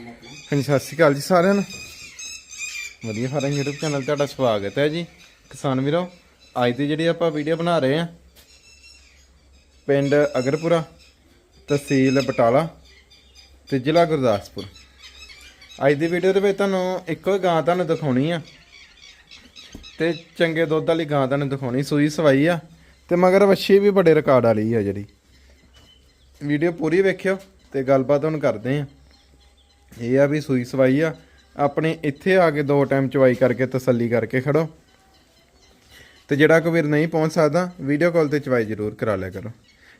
ਹਾਂਜੀ, ਸਤਿ ਸ਼੍ਰੀ ਅਕਾਲ ਜੀ ਸਾਰਿਆਂ ਨੂੰ। ਵਧੀਆ ਫਾਰਮ YouTube ਚੈਨਲ ਤੁਹਾਡਾ ਸਵਾਗਤ ਹੈ ਜੀ। ਕਿਸਾਨ ਵੀਰੋ, ਅੱਜ ਦੀ ਜਿਹੜੀ ਆਪਾਂ ਵੀਡੀਓ ਬਣਾ ਰਹੇ ਆ ਪਿੰਡ ਅਗਰਪੁਰਾ, ਤਹਿਸੀਲ ਬਟਾਲਾ ਤੇ ਜ਼ਿਲ੍ਹਾ ਗੁਰਦਾਸਪੁਰ। ਅੱਜ ਦੀ ਵੀਡੀਓ ਦੇ ਵਿੱਚ ਤੁਹਾਨੂੰ ਇੱਕੋ ਹੀ ਗਾਂ ਤੁਹਾਨੂੰ ਦਿਖਾਉਣੀ ਆ ਤੇ ਚੰਗੇ ਦੁੱਧ ਵਾਲੀ ਗਾਂ ਤੁਹਾਨੂੰ ਦਿਖਾਉਣੀ, ਸੂਈ ਸਵਾਈ ਆ ਤੇ ਮਗਰ ਵੱਛੀ ਵੀ ਬੜੇ ਰਿਕਾਰਡ ਵਾਲੀ ਆ ਜਿਹੜੀ। ਵੀਡੀਓ ਪੂਰੀ ਵੇਖਿਓ ਤੇ ਗੱਲਬਾਤ ਹੁਣ ਕਰਦੇ ਆ ਇਹ ਆ ਵੀ ਸੂਈ ਸਵਾਈ ਆ। ਆਪਣੇ ਇੱਥੇ ਆ ਕੇ ਦੋ ਟਾਈਮ ਚਵਾਈ ਕਰਕੇ ਤਸੱਲੀ ਕਰਕੇ ਖੜੋ। ਤੇ ਜਿਹੜਾ ਕੋਈ ਵੀਰ ਨਹੀਂ ਪਹੁੰਚ ਸਕਦਾ ਵੀਡੀਓ ਕਾਲ ਤੇ ਚਵਾਈ ਜ਼ਰੂਰ ਕਰਾ ਲਿਆ ਕਰੋ।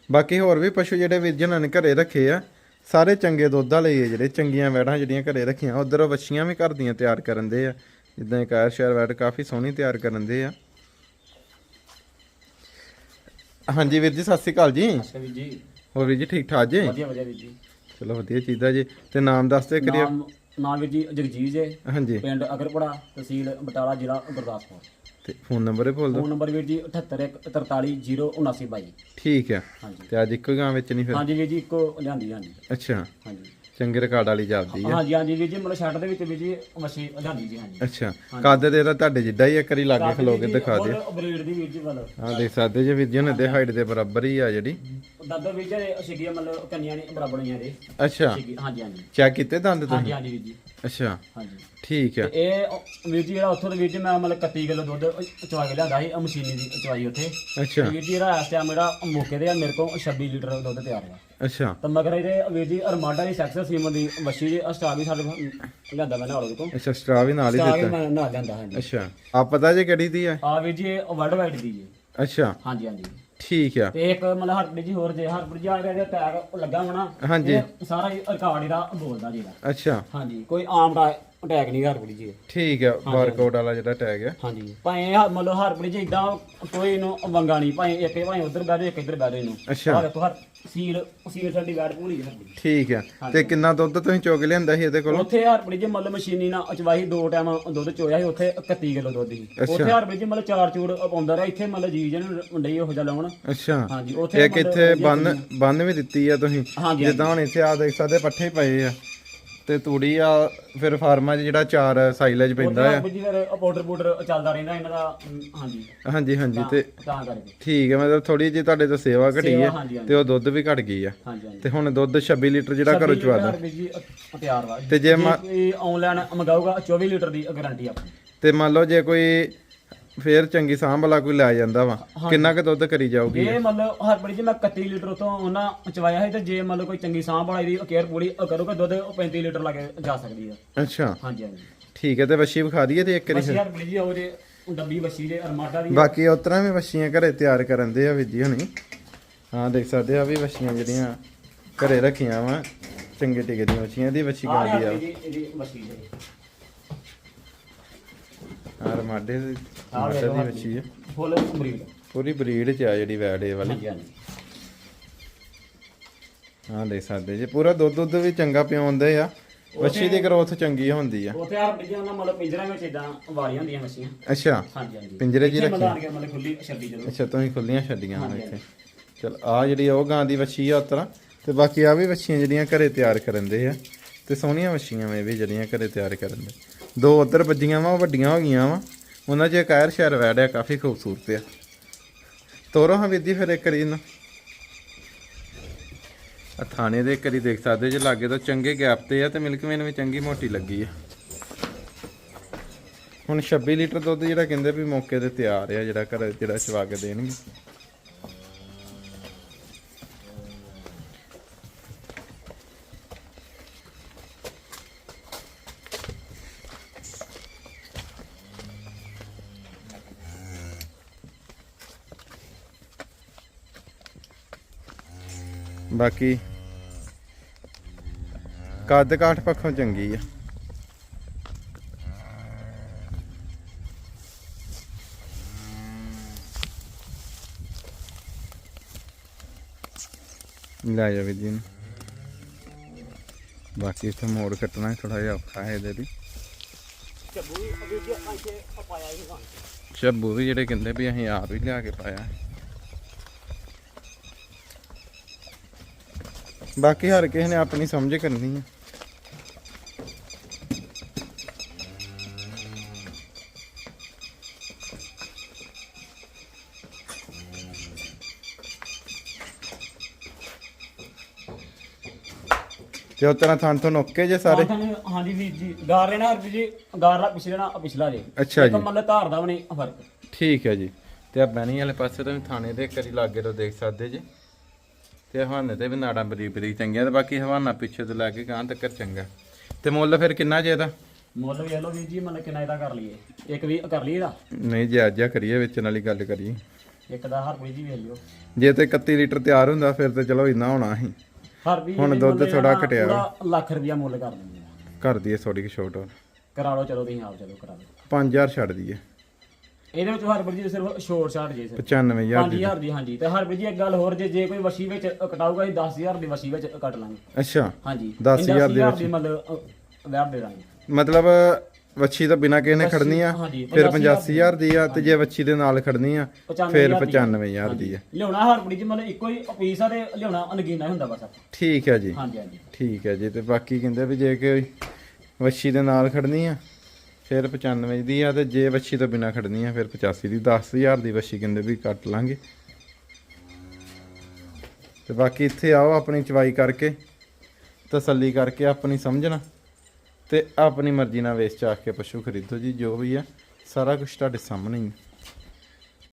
ਬਾਕੀ ਹੋਰ ਵੀ ਪਸ਼ੂ ਜਿਹੜੇ ਵੀਰ ਜਨਾਂ ਨੇ ਘਰੇ ਰੱਖੇ ਆ ਸਾਰੇ ਚੰਗੇ ਦੁੱਧ ਵਾਲੇ ਆ ਜਿਹੜੇ ਚੰਗੀਆਂ ਵੈੜਾਂ ਜਿਹੜੀਆਂ ਘਰੇ ਰੱਖੀਆਂ ਉਧਰ ਵੱਛੀਆਂ ਵੀ ਘਰ ਦੀਆਂ ਤਿਆਰ ਕਰਨ ਦੇ ਆ। ਜਿੱਦਾਂ ਇੱਕ ਆਇਰ ਸ਼ਹਿਰ ਵੈੜ ਕਾਫੀ ਸੋਹਣੀ ਤਿਆਰ ਕਰਨ ਦੇ ਆ। ਹਾਂਜੀ ਵੀਰ ਜੀ ਸਤਿ ਸ਼੍ਰੀ ਅਕਾਲ ਜੀ। ਅੱਛਾ ਵੀਰ ਜੀ। ਹੋਰ ਵੀਰ ਜੀ ਠੀਕ ਠਾਕ ਜੀ? ਵਧੀਆ ਵਧੀਆ ਵੀਰ ਜੀ। ਚਲੋ ਵਧੀਆ ਚੀਜ਼ਾਂ ਜੀ। ਤੇ ਨਾਮ ਦੱਸ ਦਿਓ ਕਰੀਏ ਨਾਮ ਨਾਮ ਵੀਰ ਜੀ ਜਗਜੀਤ ਜੇ ਹਾਂਜੀ। ਪਿੰਡ ਅਗਰਪੜਾ ਤਹਿਸੀਲ ਬਟਾਲਾ ਜ਼ਿਲ੍ਹਾ ਗੁਰਦਾਸਪੁਰ। ਤੇ ਫੋਨ ਨੰਬਰ ਹੀ ਬੋਲ ਦਿਓ। ਫੋਨ ਨੰਬਰ ਵੀਰ ਜੀ 7814307922 ਠੀਕ ਹਾਂਜੀ। ਤੇ ਅੱਜ ਇੱਕੋ ਗਾਂ ਵਿੱਚ ਨਹੀਂ ਫਿਰ? ਹਾਂਜੀ ਵੀਰ ਜੀ ਇੱਕੋ ਲਿਆਂਦੀ ਹਾਂਜੀ। ਅੱਛਾ। ਹਾਂਜੀ। ਚੰਗੇ ਰਿਕਾਰਡ ਵਾਲੀ ਜਾਂਦੀ ਹੈ ਹਾਂਜੀ ਹਾਂਜੀ ਵੀਰ ਜੀ ਮਤਲਬ ਸ਼ਰਟ ਦੇ ਵਿੱਚ ਵੀਰ ਜੀ ਮੱਛੀ ਲਿਆਂਦੀ ਜੀ ਹਾਂਜੀ। ਅੱਛਾ ਕੱਦ ਦੇ ਤਾਂ ਤੁਹਾਡੇ ਜਿੱਡਾ ਹੀ ਇੱਕ ਵਾਰੀ ਲਾਗੇ ਖਲੋ ਕੇ ਦਿਖਾ ਉਹ ਬਰੀਡ ਦੀ ਵੀਰ ਜੀ ਮਤਲਬ। ਹਾਂ ਦੇਖ ਸਕਦੇ ਜੇ ਵੀਰ ਜੀ ਉਹਨਾਂ ਦੇ ਹਾਈਟ ਦੇ ਬਰਾਬਰ ਹੀ ਆ ਜਿਹੜੀ। ਦਾਦਾ ਵੀਰ ਜੀ ਸਿੱਧੀਆਂ ਮਤਲਬ ਕੰਨੀਆਂ ਨੇ ਬਰਾਬਰ ਨਹੀਂ ਇਹਦੇ। ਅੱਛਾ। ਹਾਂਜੀ ਹਾਂਜੀ। ਚੈੱਕ ਕੀਤੇ ਦੰਦ ਤੁਸੀਂ? ਹਾਂਜੀ ਹਾਂਜੀ ਵੀਰ ਜੀ। ਅੱਛਾ। ਹਾਂਜੀ। ਠੀਕ ਹੈ ਇਹ ਵੀਰ ਜੀ ਜਿਹੜਾ ਉੱਥੋਂ ਦੇ ਵੀਰ ਜੀ ਮੈਂ ਮਤਲਬ 31 ਕਿਲੋ ਦੁੱਧ ਚਵਾ ਕੇ ਲਿਆਂਦਾ ਸੀ ਮਸ਼ੀਨੀ ਦੀ ਚਵਾਈ ਉੱਥੇ। ਅੱਛਾ। ਵੀਰ ਜੀ ਜਿਹੜਾ ਇਸ ਟਾਈਮ ਜਿਹੜਾ ਮੌਕੇ ਆ ਮੇਰੇ ਕੋਲ 26 ਲੀਟਰ ਦੁੱਧ ਤਿਆਰ ਹੈ ਅੱਛਾ। ਤਾਂ ਮਗਰ ਇਹਦੇ ਵੀਰ ਜੀ ਅਰਮਾਡਾ ਦੀ ਸੈਕਸਸ ਸੀਮਨ ਦੀ ਵੱਛੀ ਦੀ ਸਟਾਰ ਵੀ ਸਾਡੇ ਕੋਲ ਲਿਆਂਦਾ ਮੈਂ ਨਾਲ ਉਹਦੇ ਕੋਲ। ਅੱਛਾ ਸਟਰਾ ਵੀ ਨਾਲ ਹੀ ਵੀ ਦਿੱਤਾ। ਮੈਂ ਨਾਲ ਲਿਆਂਦਾ ਹਾਂਜੀ। ਅੱਛਾ ਆ ਪਤਾ ਜੇ ਕਿਹੜੀ ਦੀ ਹੈ? ਆ ਵੀਰ ਜੀ ਇਹ ਵਰਲਡ ਵਾਈਡ ਦੀ ਜੀ। ਅੱਛਾ। ਹਾਂਜੀ ਹਾਂਜੀ। ਠੀਕ ਆ। ਤੇ ਇੱਕ ਮਤਲਬ ਹਰਪ੍ਰੀਤ ਜੀ ਹੋਰ ਜੇ ਹਰਪ੍ਰੀਤ ਜੀ ਆ ਗਿਆ ਟੈਗ ਲੱਗਾ ਹੋਣਾ ਹਾਂਜੀ। ਇਹ ਸਾਰਾ ਹੀ ਰਿਕਾਰਡ ਇਹਦਾ ਬੋਲਦਾ ਜੀ ਇਹਦਾ। ਅੱਛਾ। ਹਾਂਜੀ ਕੋਈ ਆਮ ਟੈਗ ਨਹੀਂ ਹਰਪ੍ਰੀਤ ਜੀ ਠੀਕ ਆ ਬਾਰਕੋਡ ਵਾਲਾ ਜਿਹੜਾ ਟੈਗ ਹੈ। ਹਾਂਜੀ ਭਾਵੇਂ ਇਹ ਮਤਲਬ ਹਰਪ੍ਰੀਤ ਜੀ ਇਦਾਂ ਕੋਈ ਇਹਨੂੰ ਵੰਗਾ ਨਹੀਂ ਭਾਵੇਂ ਇੱਕ ਭਾਵੇਂ ਉਧਰ ਜਾਓ ਇੱਕ ਇੱਧਰ ਜਾਓ ਇਹਨੂੰ। ਅੱਛਾ। ਦੇਖੋ ਹਰ ਸੀਲ ਸੀਲ ਸਾਡੀ ਬੈਠ ਪੂਰੀ ਜੀ। ਹਰਪ੍ਰੀਤ ਠੀਕ ਆ ਤੇ ਕਿੰਨਾ ਦੁੱਧ ਤੁਸੀਂ ਚੁੱਕ ਲਿਆਂਦਾ ਸੀ ਇਹਦੇ ਕੋਲੋਂ? ਉੱਥੇ ਹਰਪ੍ਰੀਤ ਜੀ ਮਤਲਬ ਮਸ਼ੀਨੀ ਨਾਲ ਅਚਵਾਈ ਦੋ ਟਾਈਮ ਦੁੱਧ ਚੋਇਆ ਸੀ ਉੱਥੇ 31 ਕਿਲੋ ਦੁੱਧ ਸੀ। ਉੱਥੇ ਹਰਪ੍ਰੀਤ ਜੀ ਮਤਲਬ ਚਾਰ ਚੂੜ ਪਾਉਂਦਾ ਰਿਹਾ ਇੱਥੇ ਮਤਲਬ ਜੀ ਜਨ ਮੰਡਈ ਉਹੋ ਜਿਹਾ ਲਾਉਣ। ਅੱਛਾ। ਹਾਂਜੀ ਉੱਥੇ ਇੱਕ ਇੱਥੇ ਬੰਨ ਬੰਨ ਵੀ ਦਿੱਤੀ ਆ ਤੁਸੀਂ। ਹਾਂਜੀ ਜਿੱਦਾਂ ਹੁਣ ਇੱਥੇ ਆ ਦੇਖ ਸਕਦੇ ਪੱਠੇ ਪਏ ਆ। ਤੇ ਤੂੜੀ ਆ ਫਿਰ ਫਾਰਮਾਂ 'ਚ ਜਿਹੜਾ ਚਾਰ ਸਾਈਲੇਜ ਪੈਂਦਾ ਆ। ਜੀ ਫਿਰ ਪਾਊਡਰ ਪਾਊਡਰ ਚੱਲਦਾ ਰਹਿੰਦਾ ਇਹਨਾਂ ਦਾ ਅਮ, ਹਾਂਜੀ। ਹਾਂਜੀ ਹਾਂਜੀ ਤੇ ਤਾਂ ਕਰਕੇ। ਠੀਕ ਹੈ ਮਤਲਬ ਥੋੜੀ ਜਿਹੀ ਤੁਹਾਡੇ ਤੋਂ ਸੇਵਾ ਘਟੀ ਸੇਵਾ, ਹੈ ਹਾਂਜੀ, ਹਾਂਜੀ। ਤੇ ਉਹ ਦੁੱਧ ਵੀ ਘਟ ਗਈ ਆ। ਹਾਂਜੀ ਹਾਂਜੀ। ਤੇ ਹੁਣ ਦੁੱਧ 26 ਲੀਟਰ ਜਿਹੜਾ ਘਰੋਂ ਚਵਾ ਦੋ। ਹਰਪ੍ਰੀਤ ਜੀ ਅ- ਤਿਆਰ ਵਾ। ਤੇ ਜੇ ਮ- ਜੇ ਆਨਲਾਈਨ ਮੰਗਾਊਗਾ 24 ਲੀਟਰ ਦੀ ਗਾਰੰਟੀ ਆਪਣੀ ਤੇ ਮੰਨ ਲਓ ਜੇ ਕੋਈ ਫੇਰ ਚੰਗੀ ਸਾਂਭ ਵਾਲਾ ਕੋਈ ਲੈ ਜਾਂਦਾ ਵਾ। ਕਿੰਨਾ ਕੁ ਦੁੱਧ ਕਰੀ ਜਾਊਗੀ ਇਹ? ਮਤਲਬ ਹਰਪ੍ਰੀਤ ਜੀ ਮੈਂ 31 ਲੀਟਰ ਤੋਂ ਉਹਨਾਂ ਚਵਾਇਆ ਸੀ ਤੇ ਜੇ ਮਤਲਬ ਕੋਈ ਚੰਗੀ ਸਾਂਭ ਵਾਲੀ ਦੀ ਕੇਅਰ ਪੂਰੀ ਕਰੋਗੇ ਦੁੱਧ ਉਹ 35 ਲੀਟਰ ਲੱਗੇ ਜਾ ਸਕਦੀ ਆ। ਅੱਛਾ। ਹਾਂਜੀ ਹਾਂਜੀ। ਠੀਕ ਹੈ ਤੇ ਵੱਛੀ ਵਿਖਾ ਦਈਏ ਤੇ ਇੱਕ ਵਾਰੀ ਬੱਸੀ ਹਰਪ੍ਰੀਤ ਜੀ ਉਹ ਜੇ ਡੱਬੀ ਬੱਸੀ ਦੇ ਅਰਮਾਡਾ ਦੀ ਬਾਕੀ ਉਤਰਾਂ ਵੀ ਵੱਛੀਆਂ ਘਰੇ ਤਿਆਰ ਕਰਨ ਦੇ ਆ ਵਿਜੀ ਹੁਣੀ। ਹਾਂ ਦੇਖ ਸਕਦੇ ਆ ਵੀ ਵੱਛੀਆਂ ਜਿਹੜੀਆਂ ਘਰੇ ਰੱਖੀਆਂ ਵਾ ਚੰਗੇ ਟਿਕੇ ਦੀਆਂ ਵੱਛੀਆਂ ਦੀ ਵੱਛੀ ਗਾਂਦੀ ਆ। ਇਹਦੀ ਬੱਸੀ ਦੇ ਆ ਰਮਾਡੇ ਦੀ ਵੇਖੋ ਦੀ। ਵੱਛੀ ਆ। ਫੁੱਲ ਬਰੀਡ। ਪੂਰੀ ਬਰੀਡ ਚ ਆ ਜਿਹੜੀ ਵੈੜੇ ਵਾਲੀ। ਹਾਂਜੀ ਹਾਂ ਦੇਖ ਸਕਦੇ ਜੇ ਪੂਰਾ ਦੁੱਧ ਦੁੱਧ ਵੀ ਚੰਗਾ ਪਿਆਉਂਦੇ ਆ। ਵੱਛੀ ਦੀ ਗਰੋਥ ਚੰਗੀ ਹੁੰਦੀ ਆ। ਉੱਥੇ ਹਰਪ੍ਰੀਤ ਜੀ ਉਹਨਾਂ ਮਤਲਬ ਪਿੰਜਰਾਂ ਵਿੱਚ ਇਦਾਂ ਵਾਰੀਆਂ ਹੁੰਦੀਆਂ ਮੱਛੀਆਂ ਅੱਛਾ। ਹਾਂਜੀ ਹਾਂਜੀ। ਪਿੰਜਰੇ 'ਚ ਹੀ? ਮਤਲਬ ਖੁੱਲੀ ਛੱਡੀ ਜਦੋਂ। ਅੱਛਾ ਤੁਸੀਂ ਖੁੱਲੀਆਂ ਛੱਡੀਆਂ ਹਾਂਜੀ, ਇੱਥੇ। ਚਲ ਆ ਜਿਹੜੀ ਉਹ ਗਾਂ ਦੀ ਵੱਛੀ ਆ ਉਤਰਾ। ਤੇ ਬਾਕੀ ਆ ਵੀ ਵੱਛੀਆਂ ਜਿਹੜੀਆਂ ਘਰੇ ਤਿਆਰ ਕਰਨ ਦੇ ਆ। ਤੇ ਸੋਹਣੀਆਂ ਵੱਛੀਆਂ ਵੇ ਵੀ ਜਿਹੜੀਆਂ ਘਰੇ ਤਿਆਰ ਕਰਨ ਦੇ। ਦੋ ਉਧਰ ਵੱਜੀਆਂ ਵਾ ਵੱਡੀਆਂ ਹੋ ਗਈਆਂ ਵਾ। ਉਹਨਾਂ 'ਚ ਇੱਕ ਆਇਰ ਸ਼ਹਿਰ ਵੈੜ ਆ ਕਾਫੀ ਖੂਬਸੂਰਤ ਆ। ਤੋਰੋ ਹਾਂ ਵੀਰ ਫਿਰ ਇੱਕ ਵਾਰੀ ਇਹਨੂੰ। ਆ ਥਾਣੇ ਦੇ ਇੱਕ ਵਾਰੀ ਦੇਖ ਸਕਦੇ ਜੇ ਲਾਗੇ ਤੋਂ ਚੰਗੇ ਗੈਪ ਤੇ ਆ ਤੇ ਮਿਲਕ ਵੇਨ ਵੀ ਚੰਗੀ ਮੋਟੀ ਲੱਗੀ ਆ। ਹੁਣ 26 ਲੀਟਰ ਦੁੱਧ ਜਿਹੜਾ ਕਹਿੰਦੇ ਵੀ ਮੌਕੇ ਤੇ ਤਿਆਰ ਆ, ਜਿਹੜਾ ਘਰ ਜਿਹੜਾ ਚਵਾ ਕੇ ਦੇਣਗੇ। ਬਾਕੀ ਕੱਦ ਕਾਠ ਪੱਖੋਂ ਚੰਗੀ ਆ। ਲੈ ਜਾ ਵੀਰ ਜੀ ਨੂੰ ਬਾਕੀ ਇੱਥੇ ਮੋੜ ਕੱਟਣਾ ਥੋੜਾ ਜਿਹਾ ਔਖਾ ਹੈ ਇਹਦੇ ਚੱਬੂ ਵੀ ਸ਼ੱਬੂ ਵੀ ਜਿਹੜੇ ਕਹਿੰਦੇ ਵੀ ਅਸੀਂ ਆਪ ਹੀ ਲਿਆ ਕੇ ਪਾਇਆ। ਬਾਕੀ ਹਰ ਕਿਸੇ ਨੇ ਆਪਣੀ ਸਮਝ ਕਰਨੀ ਹੈ ਤੇ ਉਹ ਤਰ੍ਹਾਂ ਥਾਂ ਤੋਂ ਨੋਕੇ ਜੇ ਸਾਰੇ? ਹਾਂਜੀ ਵੀਰ ਜੀ ਗਾਰ ਰਹਿਣਾ ਹਰ ਜੀ ਗਾਰ ਦਾ ਪਿਛਲਣਾ ਪਿਛਲਾ ਜੇ। ਅੱਛਾ ਜੀ। ਮਤਲਬ ਧਾਰ ਦਾ ਬਣੇ ਫ਼ਰਕ। ਠੀਕ ਹੈ ਜੀ। ਤੇ ਆ ਬੈਣੀ ਵਾਲੇ ਪਾਸੇ ਤੋਂ ਵੀ ਥਾਣੇ ਦੇ ਕਰੀ ਲਾਗੇ ਤੋਂ ਦੇਖ ਸਕਦੇ ਜੇ। ਤੇ ਹਵਾਨੇ ਤੇ ਵੀ ਨਾੜਾਂ ਬਰੀ ਬਰੀ ਚੰਗੀਆਂ ਤੇ ਬਾਕੀ ਹਵਾਨਾ ਪਿੱਛੇ ਤੋਂ ਲੈ ਕੇ ਗਾਂ ਤੱਕ ਚੰਗਾ। ਤੇ ਮੁੱਲ ਫਿਰ ਕਿੰਨਾ ਜੇ ਇਹਦਾ? ਮੁੱਲ ਵੇਖ ਲਓ ਵੀਰ ਜੀ ਮਤਲਬ ਕਿੰਨਾ ਇਹਦਾ ਕਰ ਲਈਏ? ਇੱਕ ਵੀ ਕਰ ਲਈਏ ਇਹਦਾ? ਨਹੀਂ ਜਾਇਜ਼ ਜਿਹਾ ਕਰੀਏ ਵਿੱਚ ਵਾਲੀ ਗੱਲ ਕਰੀਏ। ਇੱਕ ਦਾ ਹਰਪ੍ਰੀਤ ਜੀ ਵੇਖ ਲਿਓ। ਜੇ ਤੇ 31 ਲੀਟਰ ਤਿਆਰ ਹੁੰਦਾ ਫਿਰ ਤੇ ਚਲੋ ਇੰਨਾ ਹੋਣਾ ਸੀ। ਹਰਪ੍ਰੀਤ ਹੁਣ ਜੀ ਦੁੱਧ ਜਿਹੜਾ ਘਟਿਆ। ਵਾ। ਪੂਰਾ ਲੱਖ ਰੁਪਿਆ ਮੁੱਲ ਕਰ ਦਿੰਦੇ ਆ। ਕਰ ਦਈਏ ਥੋੜੀ ਕਿ ਛੋਟ। ਹੋਰ ਕਰਾ ਲਓ ਚਲੋ ਤੁਸੀਂ ਆਪ ਚਲੋ ਕਰਾ ਲਓ 5000 ਛੱਡ ਦਈਏ। ਇਹਦੇ ਵਿੱਚ ਹਰਪ੍ਰੀਤ ਜੀ ਸਿਰਫ ਸ਼ੋਰ ਸ਼ਾਟ ਜੇ ਸਿਰਫ। 95000 ਦੀ। 5000 ਦੀ ਹਾਂਜੀ। ਤੇ ਹਰਪ੍ਰੀਤ ਜੀ ਇੱਕ ਗੱਲ ਹੋਰ ਜੇ ਜੇ ਕੋਈ ਵਸ਼ੀ ਵਿੱਚ ਕਟਾਊਗਾ ਅਸੀਂ 10000 ਦੀ ਵਸ਼ੀ ਵਿੱਚ ਕੱਟ ਲਾਂਗੇ। ਅੱਛਾ। ਹਾਂਜੀ। 10,000 ਦੀ ਮਤਲਬ ਵਿਆਹ ਦੇ ਦਾਂਗੇ। ਮਤਲਬ ਵੱਛੀ ਤਾਂ ਬਿਨਾ ਕਿਸੇ ਨੇ ਖੜਨੀ ਆ। ਹਾਂਜੀ, ਫਿਰ 85,000 85000 ਦੀ ਆ ਤੇ ਜੇ ਵੱਛੀ ਦੇ ਨਾਲ ਖੜਨੀ ਆ ਫਿਰ 95000 ਦੀ ਆ। ਲਿਆਉਣਾ ਹਰਪ੍ਰੀਤ ਜੀ ਮਤਲਬ ਇੱਕੋ ਹੀ ਪੀਸ ਆ ਤੇ ਲਿਆਉਣਾ ਅਨਗੀਨਾ ਹੀ ਹੁੰਦਾ ਬਸ। ਠੀਕ ਹੈ ਜੀ। ਹਾਂਜੀ ਹਾਂਜੀ। ਠੀਕ ਹੈ ਜੀ ਤੇ ਬਾਕੀ ਕਹਿੰਦੇ ਵੀ ਜੇ ਕੋਈ ਵੱਛੀ ਦੇ ਨਾਲ ਖੜਨੀ ਆ ਫਿਰ 95 ਦੀ ਆ ਤੇ ਜੇ ਵੱਛੀ ਤੋਂ ਬਿਨਾ ਖੜਨੀ ਆ, ਫਿਰ 85 ਦੀ 10000 ਦੀ ਵੱਛੀ ਕਹਿੰਦੇ ਵੀ ਕੱਟ ਲਾਂਗੇ ਤੇ ਬਾਕੀ ਇੱਥੇ ਆਓ ਆਪਣੀ ਚਵਾਈ ਕਰਕੇ, ਤਸੱਲੀ ਕਰਕੇ ਆਪਣੀ ਸਮਝਣਾ ਤੇ ਆਪਣੀ ਮਰਜ਼ੀ ਨਾਲ ਵੇਚ ਚਾਖ ਕੇ ਪਸ਼ੂ ਖਰੀਦੋ ਜੀ, ਜੋ ਵੀ ਆ, ਸਾਰਾ ਕੁਝ ਤੁਹਾਡੇ ਸਾਹਮਣੇ ਹੀ ਆ।